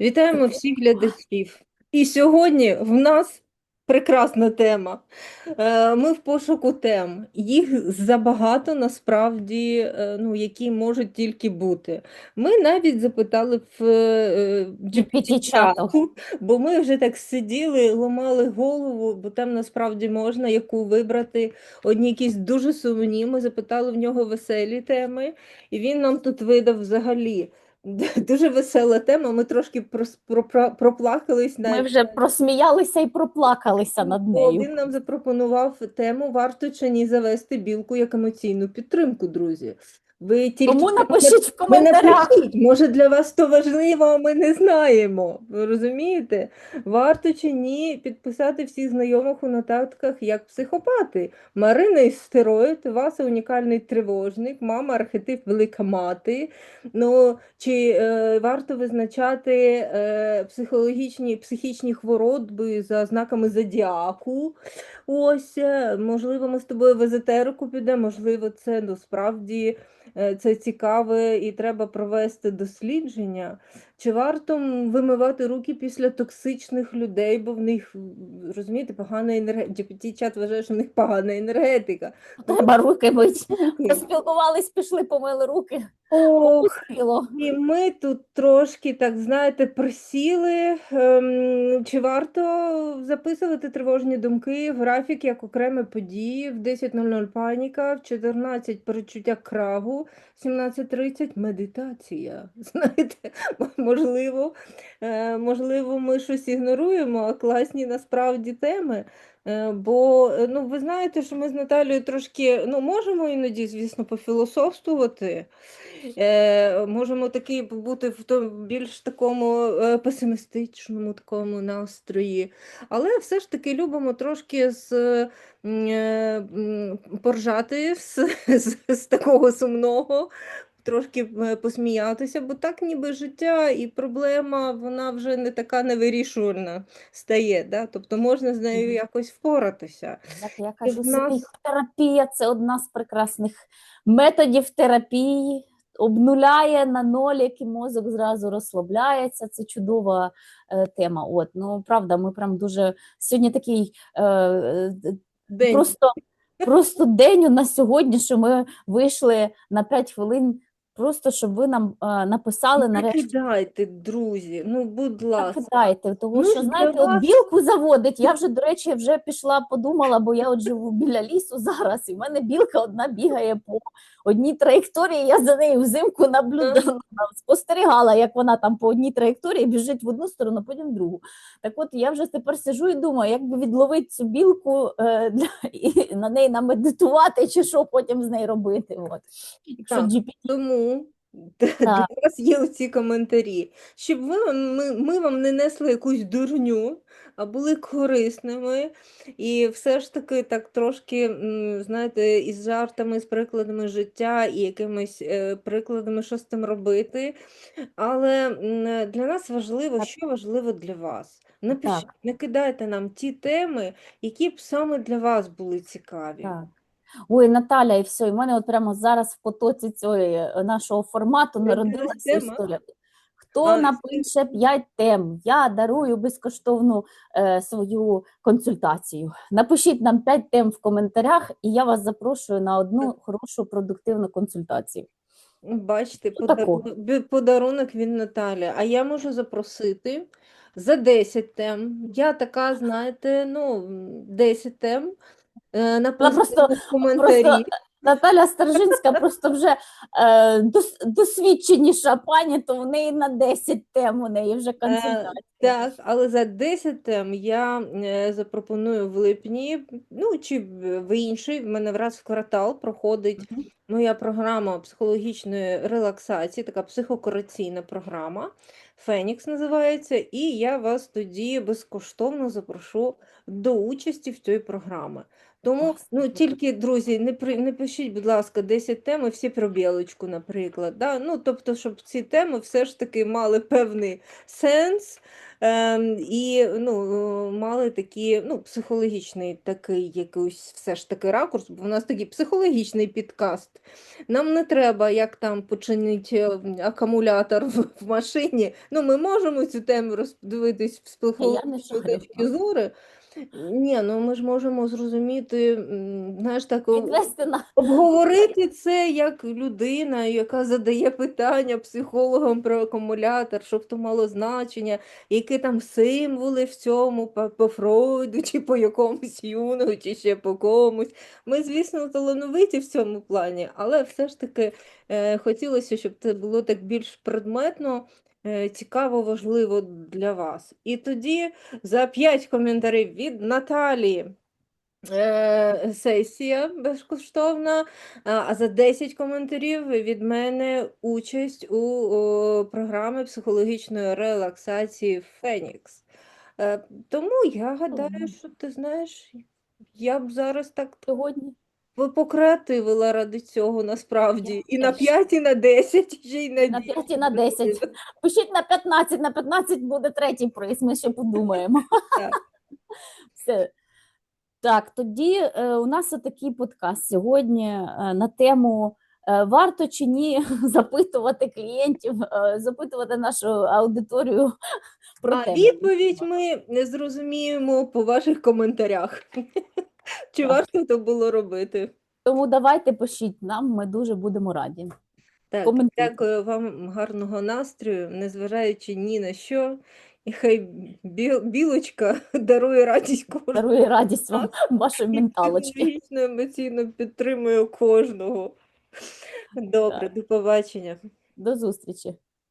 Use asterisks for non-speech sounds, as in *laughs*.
Вітаємо всіх глядачів. І сьогодні в нас прекрасна тема. Е, Ми в пошуку тем. Їх забагато насправді, е, ну, які можуть тільки бути. Ми навіть запитали в е, GPT-чату. бо ми вже так сиділи, ламали голову, бо там насправді можна яку вибрати. Одні якісь дуже сумні. Ми запитали в нього веселі теми, і він нам тут видав взагалі. *laughs* Дуже весела тема. Ми трошки проплакались Ми вже просміялися і проплакалися над нею. він нам запропонував тему варто чи ні завести білку як емоційну підтримку, друзі. Ви тільки Тому напишіть в коментарях. напишіть, може для вас то важливо, а ми не знаємо. Ви розумієте? Варто чи ні підписати всіх знайомих у нотатках як психопати. Марина істероїд, Васа унікальний тривожник, мама архетип велика мати. Ну, чи е, варто визначати е, психологічні психічні хвороби за знаками зодіаку? Ось, е, можливо, ми з тобою в езотерику підемо, можливо, це насправді це цікаве і треба провести дослідження. Чи варто вимивати руки після токсичних людей, бо в них, розумієте, погана енергетика. GPT-чат вважає, що в них погана енергетика. Треба руки мити. Поспілкувались, пішли, помили руки. Ох. І ми тут трошки, так знаєте, присіли. Ем, чи варто записувати тривожні думки в графік як окремі події? В 10.00 паніка, в 14 перечуття крагу, 17.30 медитація. *laughs* Знаєте, можливо, е, можливо, ми щось ігноруємо, а класні насправді теми. Е, Бо е, ну, ви знаєте, що ми з Наталією трошки ну, можемо іноді, звісно, пофілософствувати. Е, можемо такі бути в більш такому песимістичному такому настрої, але все ж таки любимо трошки з, е, поржати з, з, з такого сумного, трошки е, посміятися, бо так ніби життя і проблема вона вже не така невирішувальна стає. Да? Тобто можна з нею якось впоратися. Як я кажу, нас терапія це одна з прекрасних методів терапії. Обнуляє на нолік і мозок зразу розслабляється. Це чудова е, тема. От ну правда, ми прям дуже сьогодні такий е, е, день. просто, просто день у нас сьогодні, що ми вийшли на 5 хвилин, просто щоб ви нам е, написали Не нарешті. кидайте, друзі, ну будь ласка. Кидайте, тому Ну, що, знаєте, от білку заводить. Я вже, до речі, вже пішла, подумала, бо я от живу біля лісу зараз, і в мене білка одна бігає по одній траєкторії. Я за нею взимку наблюдала, спостерігала, як вона там по одній траєкторії біжить в одну сторону, потім в другу. Так от я вже тепер сижу і думаю, як би відловити цю білку е, для, і на неї намедитувати, чи що потім з нею робити. От. Якщо Так. GPT Тому Так. вас є оці коментарі, щоб ви, ми, ми вам не несли якусь дурню, а були корисними. І все ж таки так трошки, знаєте, із жартами, з прикладами життя і якимись е, прикладами, що з тим робити. Але для нас важливо, Так. що важливо для вас. Напишіть, накидайте нам ті теми, які б саме для вас були цікаві. Так. Ой, Наталя, і все. І в мене от прямо зараз в потоці цього е, нашого формату народилася історія. Хто А, напише 5 тем, я дарую безкоштовну е, свою консультацію. Напишіть нам 5 тем в коментарях, і я вас запрошую на одну хорошу продуктивну консультацію. Бачите, Ну, подарунок, від Наталі. А я можу запросити за 10 тем. Я така, знаєте, ну, м, 10 тем. Е, Написано просто- в коментарі. Просто Наталя Стержинська просто вже е, дос, досвідченіша пані, то в неї на 10 тем у неї вже консультація. Так, але за 10 тем я е, запропоную в липні, ну чи в інший, в мене враз в квартал проходить Мгм. моя програма психологічної релаксації, така психокорекційна програма. Фенікс називається, і я вас тоді безкоштовно запрошу до участі в цій програмі. Тому, ну, тільки, друзі, не, при, не пишіть, будь ласка, 10 тем і всі про білочку, наприклад. Да? Ну, тобто, щоб ці теми все ж таки мали певний сенс, і ну, мали такі, ну, психологічний такий якийсь все ж таки ракурс, бо в нас такий психологічний підкаст. Нам не треба, як там починити е, акумулятор в, в машині. Ну, ми можемо цю тему роздивитись з не психологічної точки зору. Ні, ну ми ж можемо зрозуміти, знаєш, так, Обговорити це як людина, яка задає питання психологам про акумулятор, що б то мало значення, які там символи в цьому по, по Фройду, чи по якомусь Юнгу, чи ще по комусь. Ми, звісно, талановиті в цьому плані, але все ж таки е, хотілося, щоб це було так більш предметно, е, цікаво, важливо для вас. І тоді за п'ять коментарів від Наталії. Е, Сесія безкоштовна, а а за 10 коментарів від мене участь у о, програмі психологічної релаксації Фенікс. Е, Тому я гадаю, що ти знаєш, я б зараз так сьогодні. по- покреативила ради цього насправді. Я І на теж. 5, і на 10, ще й на На 10. 5 і на 10. Пишіть на 15, на 15 буде третій приз, ми ще подумаємо. Так. Все. Так, тоді е, у нас такий подкаст сьогодні е, на тему е, варто чи ні *laughs* запитувати клієнтів, е, запитувати нашу аудиторію *laughs* про А тему. відповідь ми не зрозуміємо по ваших коментарях. *laughs* Чи Так. варто це було робити? Тому давайте пишіть нам, ми дуже будемо раді. Так, Коментуйте. дякую вам гарного настрою, незважаючи ні на що. І хай біл- білочка *laughs* дарує радість кожному. Дарує радість вам, вашої менталочки. Емоційно підтримує кожного. Добре, Так. до побачення. До зустрічі.